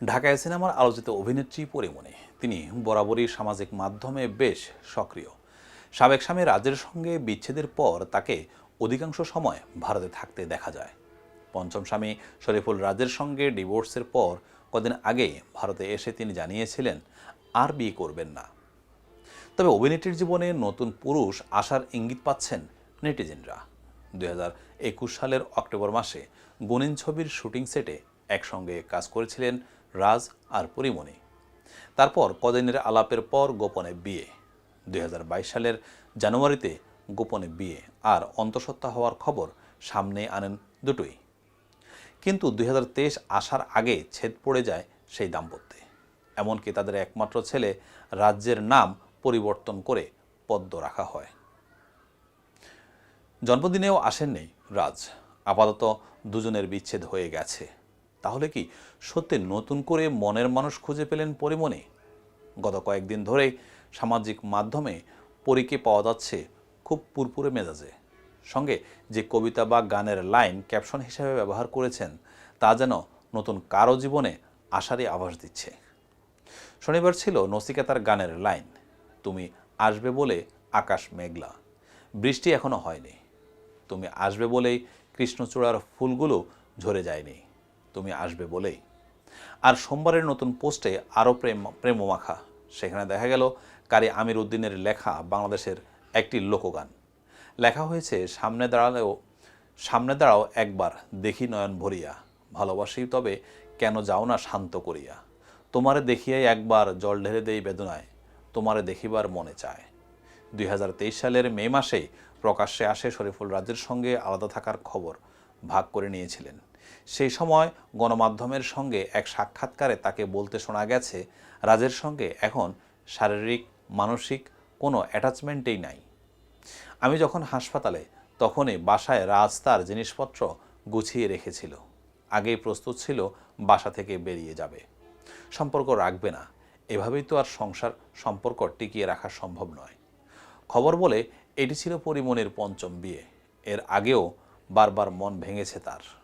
ঢাকায় সিনেমার আলোচিত অভিনেত্রী পরিমণি। তিনি বরাবরই সামাজিক মাধ্যমে বেশ সক্রিয়। সাবেক স্বামী রাজের সঙ্গে বিচ্ছেদের পর তাকে অধিকাংশ সময় ভারতে থাকতে দেখা যায়। পঞ্চম স্বামী শরীফুল রাজের সঙ্গে ডিভোর্সের পর কদিন আগে ভারতে এসে তিনি জানিয়েছিলেন, আর বিয়ে করবেন না। তবে অভিনেত্রীর জীবনে নতুন পুরুষ আসার ইঙ্গিত পাচ্ছেন নেটিজেনরা। দুই সালের অক্টোবর মাসে গুনিন ছবির শুটিং সেটে একসঙ্গে কাজ করেছিলেন রাজ আর পরিমণি। তারপর কদিনের আলাপের পর গোপনে বিয়ে। দুই হাজার বাইশ সালের জানুয়ারিতে গোপনে বিয়ে আর অন্তঃসত্ত্বা হওয়ার খবর সামনে আনেন দুটোই। কিন্তু দুই হাজার তেইশ আসার আগে ছেদ পড়ে যায় সেই দাম্পত্যে। এমনকি তাদের একমাত্র ছেলে রাজ্যের নাম পরিবর্তন করে পদ্ম রাখা হয়। জন্মদিনেও আসেননি রাজ। আপাতত দুজনের বিচ্ছেদ হয়ে গেছে। তাহলে কি সত্যি নতুন করে মনের মানুষ খুঁজে পেলেন পরিমণি? গত কয়েকদিন ধরে সামাজিক মাধ্যমে পরীকে পাওয়া যাচ্ছে খুব পুরপুরে মেজাজে। সঙ্গে যে কবিতা বা গানের লাইন ক্যাপশন হিসেবে ব্যবহার করেছেন, তা যেন নতুন কারও জীবনে আশারই আভাস দিচ্ছে। শনিবার ছিল নসিকাতার গানের লাইন, তুমি আসবে বলে আকাশ মেঘলা, বৃষ্টি এখনও হয়নি। তুমি আসবে বলেই কৃষ্ণচূড়ার ফুলগুলো ঝরে যায়নি। তুমি আসবে বলেই। আর সোমবারের নতুন পোস্টে আরও প্রেম, প্রেমমাখা। সেখানে দেখা গেল কারি আমির উদ্দিনের লেখা বাংলাদেশের একটি লোকগান। লেখা হয়েছে, সামনে দাঁড়ালেও, সামনে দাঁড়াও একবার, দেখি নয়ন ভরিয়া। ভালোবাসি তবে কেন যাও না শান্ত করিয়া। তোমারে দেখিয়াই একবার জল ঢেলে দেই বেদনায়, তোমারে দেখিবার মনে চায়। দুই হাজার তেইশ সালের মে মাসেই প্রকাশ্যে আসে শরীফুল রাজের সঙ্গে আলাদা থাকার খবর ভাগ করে নিয়েছিলেন। সেই সময় গণমাধ্যমের সঙ্গে এক সাক্ষাৎকারে তাকে বলতে শোনা গেছে, রাজের সঙ্গে এখন শারীরিক, মানসিক কোনো অ্যাটাচমেন্টেই নাই। আমি যখন হাসপাতালে, তখনই বাসায় রাজ তার জিনিসপত্র গুছিয়ে রেখেছিল। আগেই প্রস্তুত ছিল বাসা থেকে বেরিয়ে যাবে। সম্পর্ক রাখবে না। এভাবেই তো আর সংসার, সম্পর্ক টিকিয়ে রাখা সম্ভব নয়। খবর বলে, এটি ছিল পরিমণির পঞ্চম বিয়ে। এর আগেও বারবার মন ভেঙেছে তার।